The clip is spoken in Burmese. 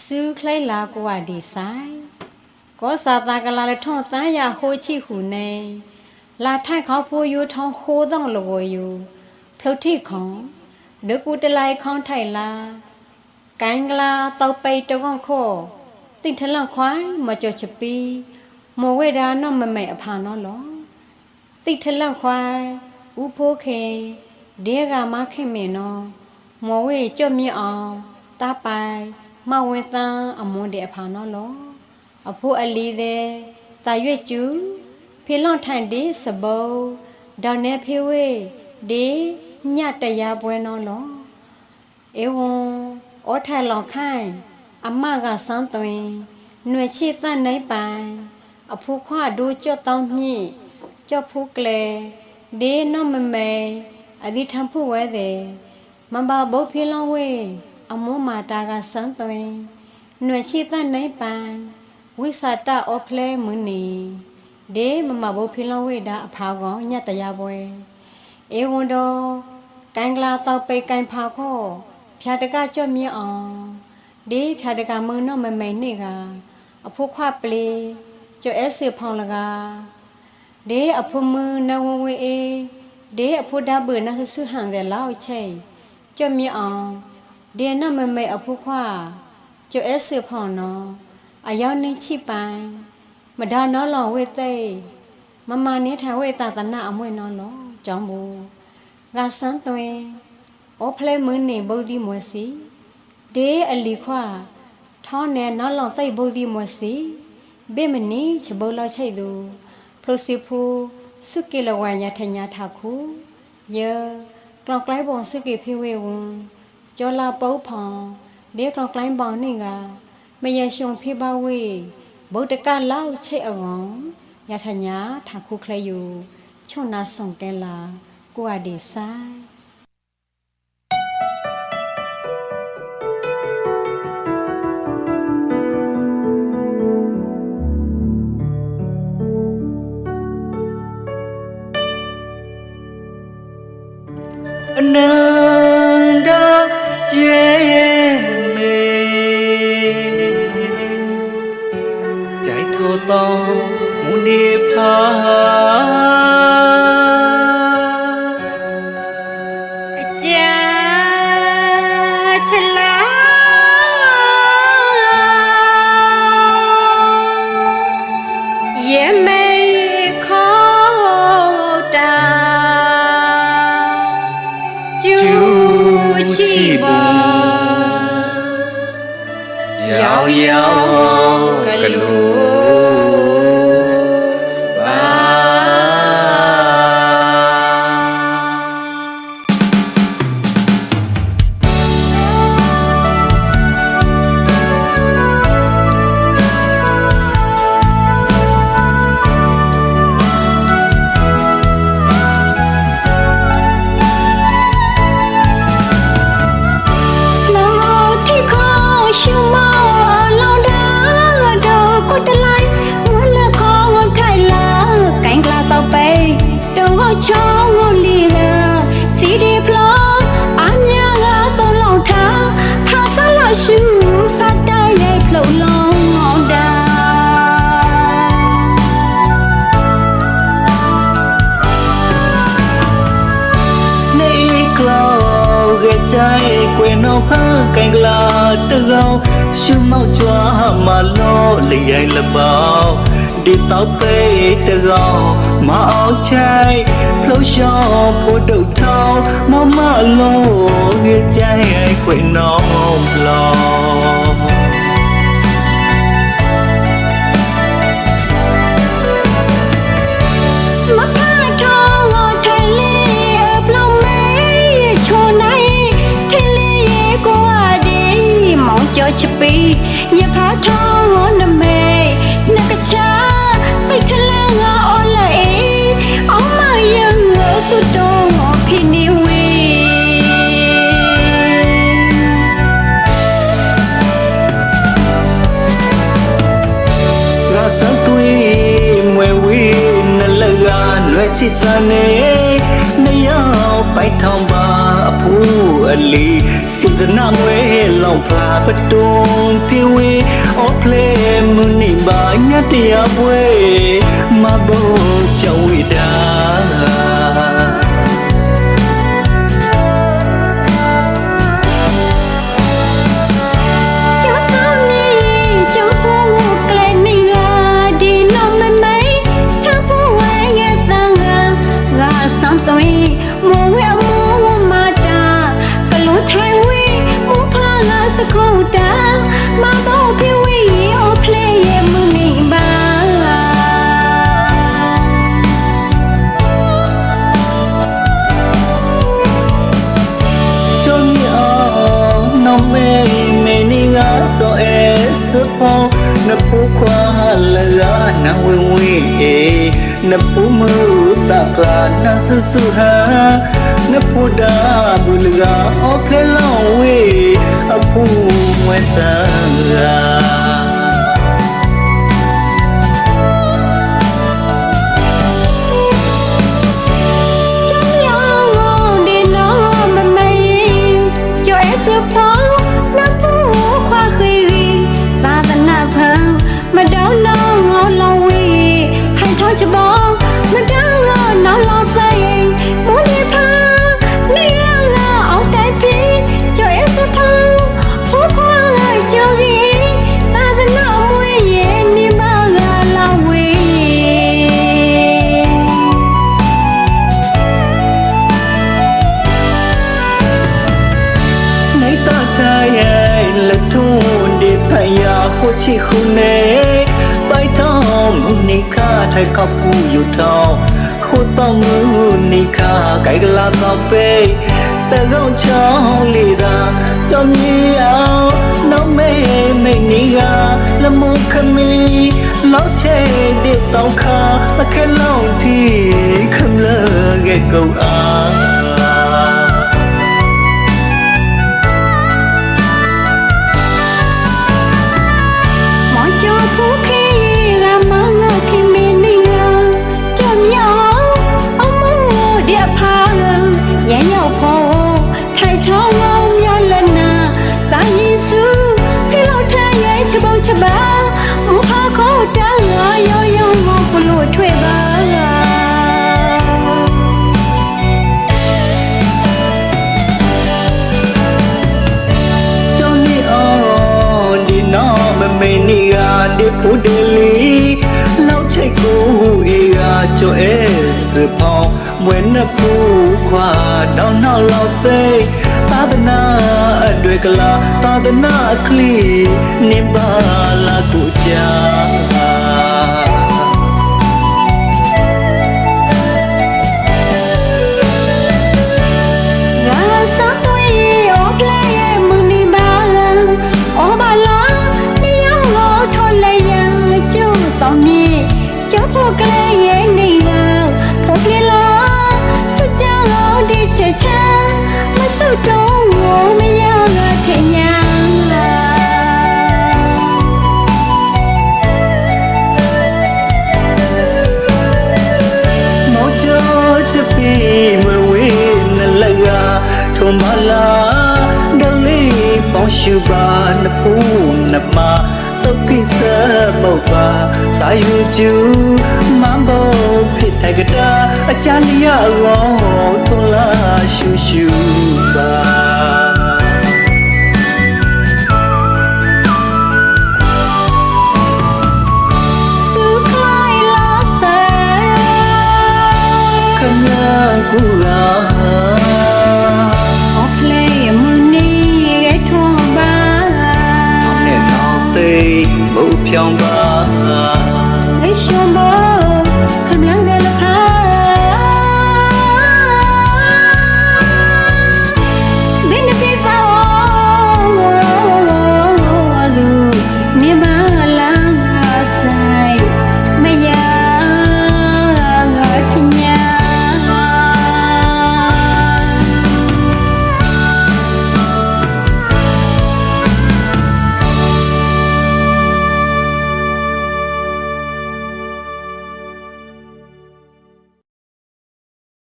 စူးခလိုက်လာကိုဝဒီဆိုင်ကောစာတာကလာလေထုံတန်းရဟိုချိခုနေလာထိုက်ခေါဖိုးယူထောင်းဟိုးတော့လောယူဖလုတ်ထိခေါဒကူတလိုက်ခေါထိုက်လာကိုင်းကလာတောက်ပိတ်တုံခောတိထလန့်ခွိုင်းမကြောချပီမဝဲဒါနော်မမဲအဖာနော်လောတိထလန့်ခွိုင်းဥဖိုးခေဒေကမခင်မင်းနော်မော်ဝဲကြွမြင့်အောင်တာပိုင် မဝဲသန်းအမွန်းတဲ့အဖာနော်လောအဖိုးအလီတဲ့တာရွက်ကျူဖေလောင်ထိုင်ဒီစဘုံဒေါနေဖေဝေဒီညတရားပွဲနော်လောအေဝံဩထိုင်လောင်ခိုင်အမကစမ်းသွင်းຫນွေချစ်သနိုင်ပိုင်အဖိုးခွားဒိုးကြော့တောင်းမြင့်ကြော့ဖူးကလေဒီနော်မမဲအဒီထံဖို့ဝဲတဲ့မဘာဘုတ်ဖေလောင်ဝေ အမွန်းမာတာကစမ်းသွင်းຫນွေချစ်သနိုင်ပိုင်ဝိစာတအော်ဖလဲမွနီဒေမမဘုတ်ဖေလောင်ဝေတာအဖာကောင်ညတ်တရားပွဲအေဝံတော်ကန်ကလာတော့ပိတ်ကန်ဖာခောဖြာတကကြော့မြင့်အောင်ဒီဖြာတကမုံတော့မမိန်နေကအဖို့ခွပလေကြော့အဲစီဖောင်းလကဒေအဖို့မနဝဝေအေဒေအဖို့ဒါဘနဆဆဟန်တဲ့လောက်ချိကြော့မြင့်အောင် ဒေနမမိတ်အဖို့ခွကြော့အဲစီဖောင်းနော်အယောင်နေချိပိုင်မဒါနော်လောင်ဝေသိမမနေထိုင်ဝေတာတနာအမွေနော်လောကြောင်းဘူးငါစမ်းသွင်းဩဖလဲမင်းနေဗုဒ္ဓမွေစီဒေအလီခွာထောင်းနေနော်လောင်သိဗုဒ္ဓမွေစီဘေမနီချဘလောချိတ်သူဖလိုစီဖူစုကေလဝရထညာထခုယေကလောက်ကလိုက်ပေါ်စုကေဖေဝေဝွန် ကျော်လာပုတ်ဖောင်ဒေကလောက်ကလိုက်ပေါ်နေကမယရှုံဖေပါဝေဗုဒ္ဓကလောက်ချိတ်အောင်ရထညာထခုခလယူချွန်နာဆောင်ကဲလာကိုအဒီဆိုင် ကွယ်နောဖန်ကင်္ဂလာတကောင်ရှုမောက်ကြွားမလို့လျိုင်လပေါဒီတော့ပေတကောင်မအောင်ချိုင်ဖလို့ရှောင်းဖို့တုတ်ထောင်းမမလို့ကကြိုင်ကွယ်နောဘလော မောင်ကြောချပီရဖာထောင်းဝနမေနကချာစိတ်ထလန်းငါအော်လိုက်အောင်မယံငါစွတော့ဖိနေဝေငါစံသွေးမွယ်ဝေးနလကလွယ်ချစ်တ ဘူးအလီစိတ်နာငွေလောင်ဖလာပတုံပြဝေအော်ဖလေမနိဘာညတရားပွဲမဘောကြောင့်ဝိတာ umu takla nasusuha napoda bulga okelawe apu mwetara လေပိုက်တော့ငုနေခါထိုက်ကပူယူတော့ခိုတော့ငုနေခါไกกလာတော့ပေတကောင်းချောင်းလေးသာကြောင့်မြေအောင်နောက်မဲမိတ်နေကလမုခမီလောက်ချဲတဲ့တောင်းခါအခက်လုံးတီခမလကဲကုန်အား ကိုဒလီလောက်ချိတ်ကိုအေရာကျော်အဲစပေါမွေနကူခွာတောင်းနောက်လောက်သိသာသနာအတွေ့ကလာသာသနာအခလီနိဘာလာ ထွန်ပါလားဒလေးပေါင်းရှူပါနဖူးနမတော့ပြစ်စမောပါတာယူကျူမန်ဘောဖြစ်တဲ့ကတာအချမ်းလျောင်းထွန်လာရှူရှူပါ ရှောင်ပါ